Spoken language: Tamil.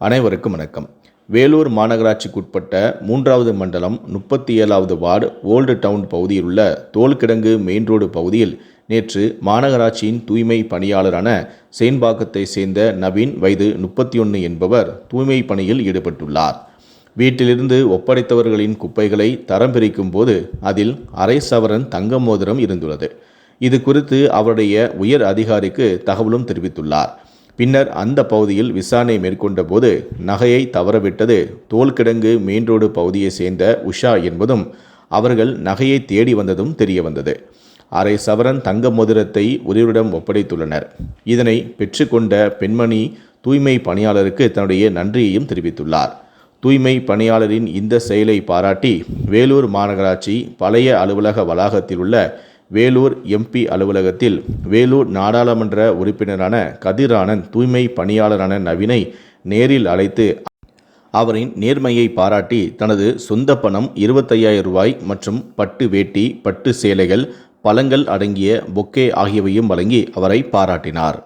அனைவருக்கும் வணக்கம். வேலூர் மாநகராட்சிக்குட்பட்ட மூன்றாவது மண்டலம் முப்பத்தி ஏழாவது வார்டு ஓல்டு டவுன் பகுதியில் உள்ள தோல்கிடங்கு மெயின் ரோடு பகுதியில் நேற்று மாநகராட்சியின் தூய்மை பணியாளரான சேன்பாக்கத்தை சேர்ந்த நவீன் வயது முப்பத்தி ஒன்று என்பவர் தூய்மை பணியில் ஈடுபட்டுள்ளார். வீட்டிலிருந்து ஒப்படைத்தவர்களின் குப்பைகளை தரம் பிரிக்கும் போது அதில் அரை சவரன் தங்க மோதிரம் இருந்துள்ளது. இது குறித்து அவருடைய உயர் அதிகாரிக்கு தகவலும் தெரிவித்துள்ளார். பின்னர் அந்த பகுதியில் விசாரணை மேற்கொண்ட போது நகையை தவறவிட்டது. தோல்கிடங்கு மெயின் ரோடு பகுதியை சேர்ந்த உஷா என்பதும் அவர்கள் நகையை தேடி வந்ததும் தெரிய வந்தது. அரை சவரன் தங்க மோதிரத்தை உரியரிடம் ஒப்படைத்துள்ளனர். இதனை பெற்றுக்கொண்ட பெண்மணி தூய்மை பணியாளருக்கு தன்னுடைய நன்றியையும் தெரிவித்துள்ளார். தூய்மை பணியாளரின் இந்த செயலை பாராட்டி வேலூர் மாநகராட்சி பழைய அலுவலக வளாகத்தில் உள்ள வேலூர் எம்பி அலுவலகத்தில் வேலூர் நாடாளுமன்ற உறுப்பினரான கதிரானந்த் தூய்மை பணியாளரான நவீனை நேரில் அழைத்து அவரின் நேர்மையை பாராட்டி தனது சொந்த பணம் இருபத்தையாயிரம் ரூபாய் மற்றும் பட்டு வேட்டி பட்டு சேலைகள் பழங்கள் அடங்கிய பொக்கே ஆகியவையும் வழங்கி அவரை பாராட்டினார்.